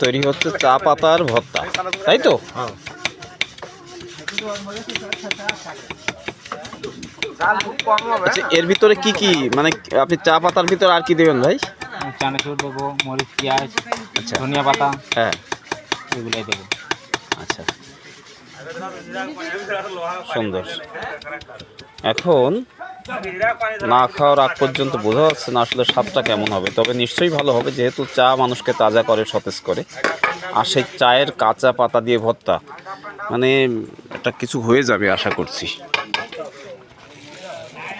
তৈরি হচ্ছে চা পাতার ভর্তা। তাই তো? জাল খুব কম হবে। আচ্ছা এর ভিতরে কি কি মানে আপনি চা পাতার ভিতরে আর কি দেবেন ভাই? চানাচুর দেবো মরিচ পেঁয়াজ আচ্ছা। ধনিয়া পাতা হ্যাঁ। এগুলাই দেবো। আচ্ছা। সুন্দর। এখন না খাওয়ার আগ পর্যন্ত বোঝা যাচ্ছে না আসলে স্বাদটা কেমন হবে। তবে নিশ্চয়ই ভালো হবে যেহেতু চা মানুষকে তাজা করে সতেজ করে। আর সেই চায়ের কাঁচা পাতা দিয়ে ভর্তা মানে একটা কিছু হয়ে যাবে আশা করছি।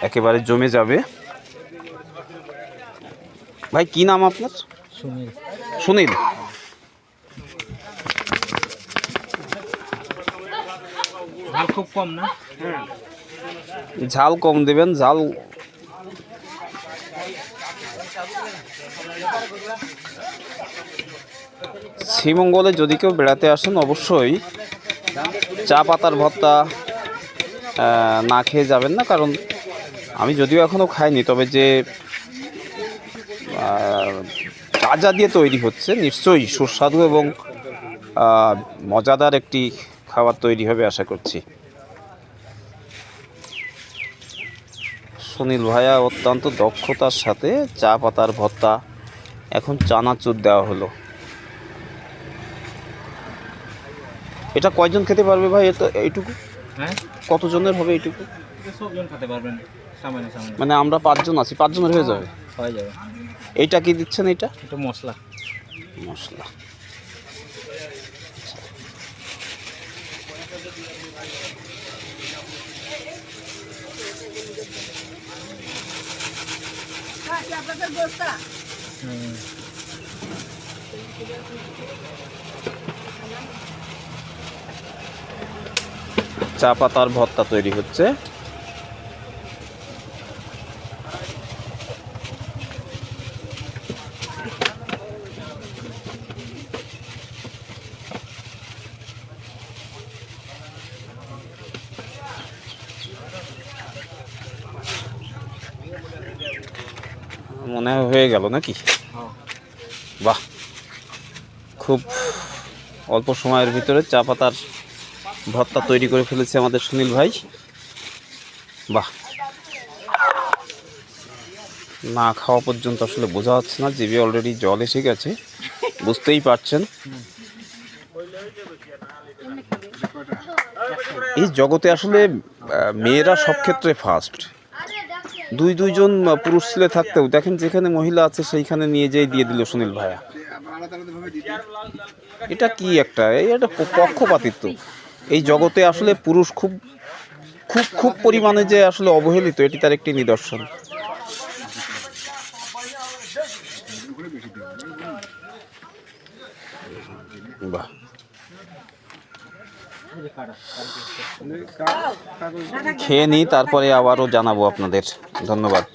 একেবারে জমে যাবে। ভাই কি নাম আপনার? সুনীল। সুনীল। খুব কম না? ঝাল কম দেবেন, ঝাল শ্রীমঙ্গলে যদি কেউ বেড়াতে আসেন, অবশ্যই চা পাতার ভর্তা না খেয়ে যাবেন না, কারণ আমি যদিও এখনও খাইনি, তবে যে তাজা দিয়ে তৈরি হচ্ছে, নিশ্চয়ই সুস্বাদু এবং মজাদার একটি খাবার তৈরি হবে, আশা করছি। সুনীল ভাইয়া অত্যন্ত দক্ষতার সাথে চা পাতার ভর্তা এখন চানাচুর দেওয়া হলো। এটা কয়জন খেতে পারবে ভাই? এটা এইটুকু? হ্যাঁ? কতজনের হবে এইটুকু? খেতে পারবেন মানে আমরা পাঁচজন আছি পাঁচজনের হয়ে যাবে? হয়ে যাবে। এইটা কি দিচ্ছেন এইটা? এটা মশলা। মশলা। চা পাতার ভর্তা তৈরি হচ্ছে। মনে হয়ে গেল নাকি? হ্যাঁ। বাহ। খুব অল্প সময়ের ভিতরে চা পাতার ভর্তা তৈরি করে ফেলেছে আমাদের সুনীল ভাই। বাহ। না খাওয়া পর্যন্ত আসলে বোঝা যাচ্ছে না জিভে অলরেডি জল এসে গেছে। বুঝতেই পারছেন। এই জগতে আসলে মেয়েরা সব ক্ষেত্রে ফার্স্ট দুই দুইজন পুরুষ ছেলে থাকতেও দেখেন যেখানে মহিলা আছে সেইখানে নিয়ে যেয়ে দিয়ে দিল সুনীল ভাইয়া। এটা কি একটা? এই একটা পক্ষপাতিত্ব। এই জগতে আসলে পুরুষ খুব খুব খুব পরিমাণে যে আসলে অবহেলিত, এটি তার একটি নিদর্শন। বাহ। খেয়ে নিই তারপরে আবারও জানাব আপনাদের। ধন্যবাদ।